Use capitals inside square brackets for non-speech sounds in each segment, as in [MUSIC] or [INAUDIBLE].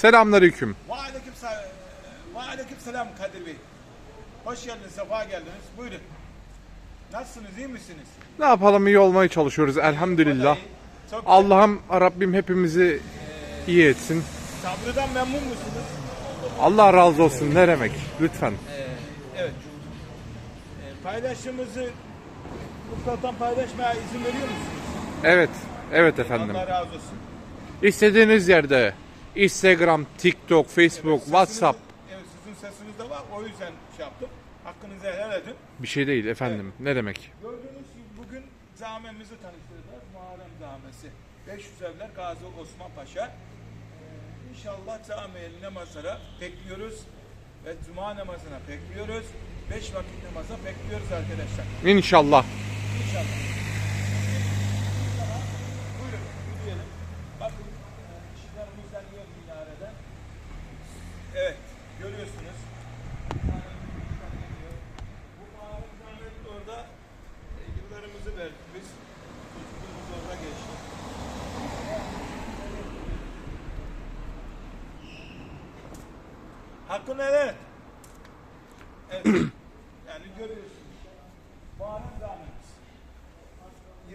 Selamünaleyküm. Aleyküm, aleyküm selam Kadir Bey. Hoş geldiniz, sefa geldiniz. Buyurun. Nasılsınız, iyi misiniz? Ne yapalım iyi olmaya çalışıyoruz elhamdülillah. Allah'ım Rabbim hepimizi iyi etsin. Sabrıdan memnun musunuz? Allah razı olsun ne demek lütfen. Ee, evet. Ee, paylaşımımızı mutlaka paylaşmaya izin veriyor musunuz? Evet, evet efendim. Allah razı olsun. İstediğiniz yerde Instagram, TikTok, Facebook, Sesiniz- WhatsApp Evet, sizin sesiniz de var. O yüzden şey yaptım. Hakkınızı helal edin. bir şey değil efendim. Ne demek? Gördüğünüz gibi bugün camimizi tanıştıracağız. Muharrem camisi. 500 evler Gazi Osman Paşa. Ee, İnşallah cami namazlara bekliyoruz. Ve cuma namazına bekliyoruz. 5 vakit namaza bekliyoruz arkadaşlar. İnşallah. İnşallah. Evet görüyorsunuz. Bu Camii orada e, yıllarımızı verdik biz. Çocukluğumuz orada geçti. Hakkını helal et. Evet. [CLEARS THROAT] yani görüyorsunuz. Muharrem Camimiz.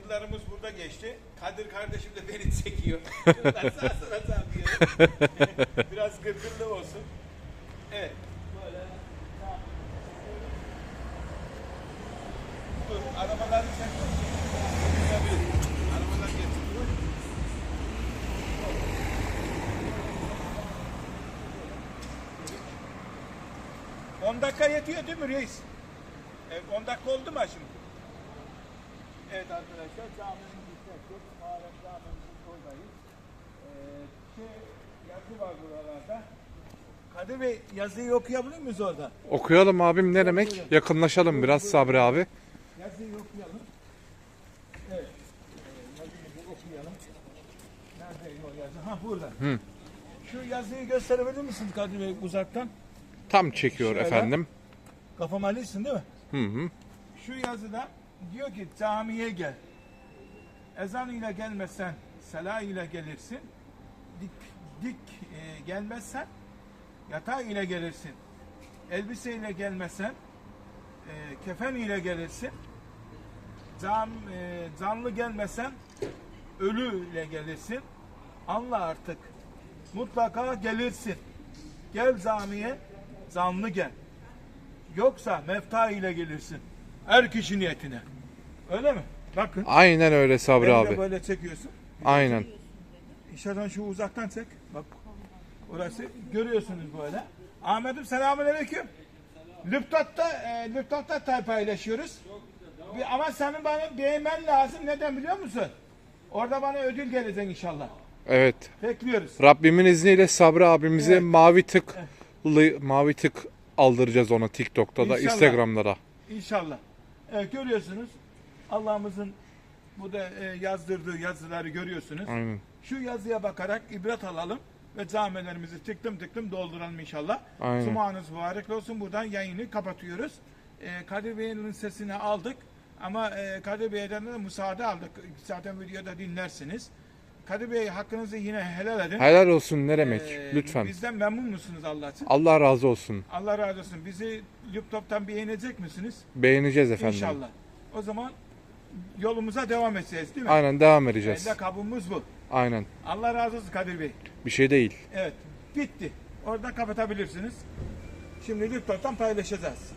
Yıllarımız burada geçti. Kadir kardeşim de beni çekiyor. [LAUGHS] [LAUGHS] Biraz gırgırlı olsun. Evet. Böyle Dur, arabaları. Arabalar getiriyor. 10 dakika yetiyor değil mi reis? Evet, 10 dakika oldu mu şimdi? Evet arkadaşlar caminin gitmek Muharrem camimizin oradayız. Ee, şey, yazı var buralarda. Kadir Bey yazıyı okuyabilir miyiz orada? Okuyalım abim ne demek? Yakınlaşalım biraz Sabri abi. Yazıyı okuyalım. Evet. Ee, yazıyı okuyalım. Nerede o yazı? Ha burada. Hı. Şu yazıyı gösterebilir misiniz Kadir Bey uzaktan? Tam çekiyor Şöyle. efendim. Kafam alıyorsun değil mi? Hı hı. Şu yazıda diyor ki camiye gel. Ezan ile gelmezsen sela ile gelirsin. Dik dik e, gelmezsen yatağı ile gelirsin. Elbise ile gelmezsen e, kefen ile gelirsin. Cam, e, canlı gelmezsen ölü ile gelirsin. Anla artık. Mutlaka gelirsin. Gel camiye canlı gel. Yoksa mefta ile gelirsin. Her kişi niyetine. Öyle mi? Bakın. Aynen öyle Sabri Elini abi. böyle çekiyorsun. Aynen. İşaretten şu uzaktan çek. Bak. Orası görüyorsunuz böyle. Ahmet'im selamünaleyküm. Lüptat'ta e, Lüptat'ta tay paylaşıyoruz. Bir, ama senin bana beğenmen lazım. Neden biliyor musun? Orada bana ödül gelecek inşallah. Evet. Bekliyoruz. Rabbimin izniyle Sabri abimize Evet. mavi tık mavi tık aldıracağız ona TikTok'ta da İnşallah. Instagram'da da. İnşallah. Evet görüyorsunuz. Allah'ımızın bu da e, yazdırdığı yazıları görüyorsunuz. Aynen. Şu yazıya bakarak ibret alalım ve camilerimizi tıklım tıklım dolduralım inşallah. Aynen. Cumanız mübarek olsun. Buradan yayını kapatıyoruz. Ee, Kadir Bey'in sesini aldık ama e, Kadir Bey'den de müsaade aldık. Zaten videoda dinlersiniz. Kadir Bey hakkınızı yine helal edin. Helal olsun ne demek? Ee, Lütfen. Bizden memnun musunuz Allah için? Allah razı olsun. Allah razı olsun. Bizi YouTube'dan beğenecek misiniz? Beğeneceğiz efendim. İnşallah. O zaman yolumuza devam edeceğiz değil mi? Aynen devam edeceğiz. Lakabımız bu. Aynen. Allah razı olsun Kadir Bey. Bir şey değil. Evet. Bitti. Oradan kapatabilirsiniz. Şimdi lütfen paylaşacağız.